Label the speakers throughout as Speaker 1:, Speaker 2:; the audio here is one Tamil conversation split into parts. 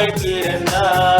Speaker 1: mighty and
Speaker 2: now.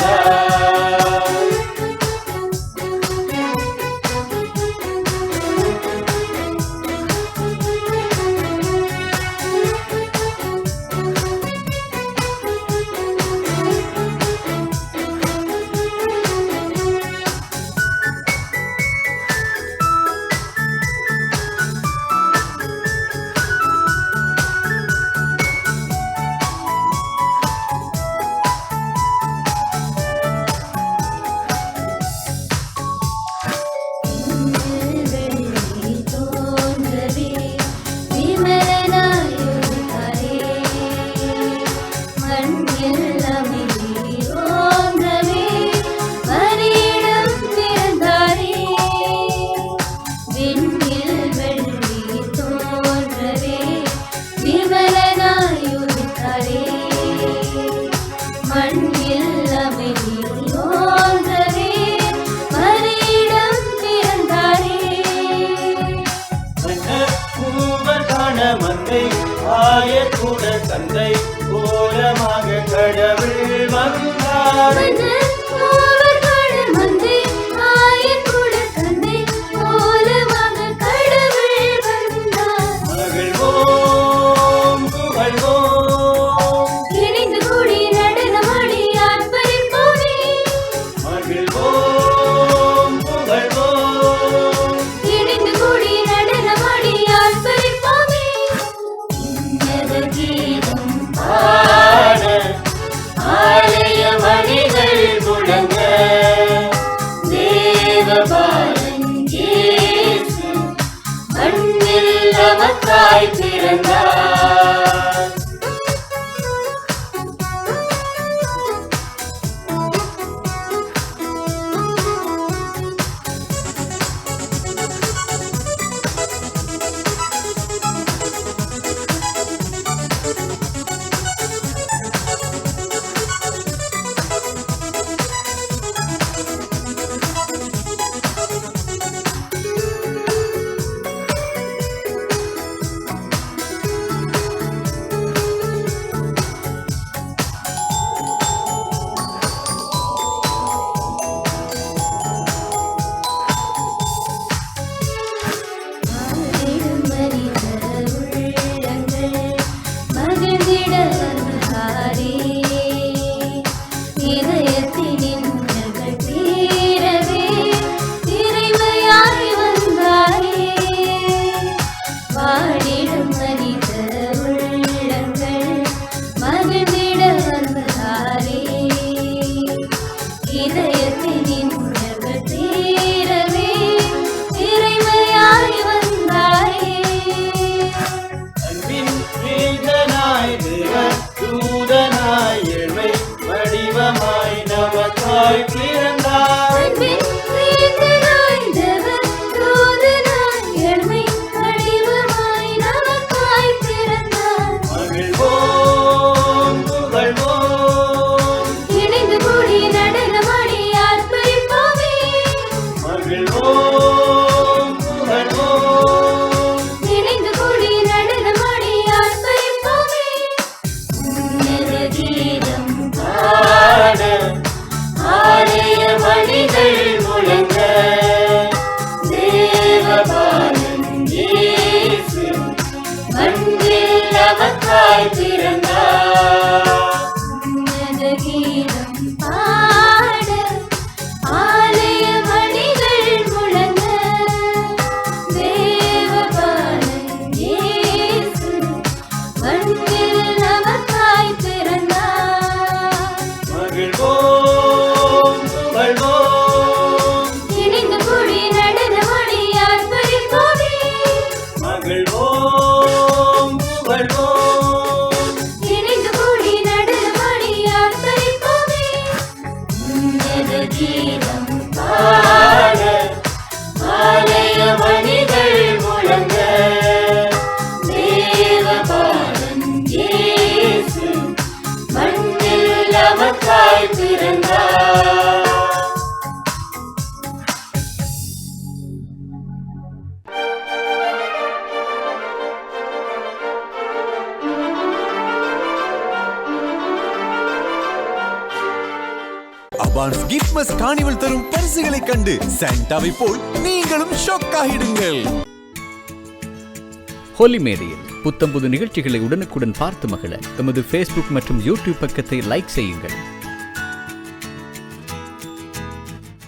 Speaker 2: கூட
Speaker 1: தந்தை கோலமாக கடவுள் வந்தார். ജീവം പാ
Speaker 3: அபான்ஸ் கிஃப்ட்மஸ் காணிவல் தரும் பரிசுகளை கண்டு சாண்டாவை போல் நீங்களும் ஷாக் ஆகிடுங்கள்.
Speaker 4: ஹோலி மேடையில் புத்தம்புது நிகழ்ச்சிகளை உடனுக்குடன் பார்த்து மகிழ எமது ஃபேஸ்புக் மற்றும் யூடியூப் பக்கத்தை லைக் செய்யுங்கள்.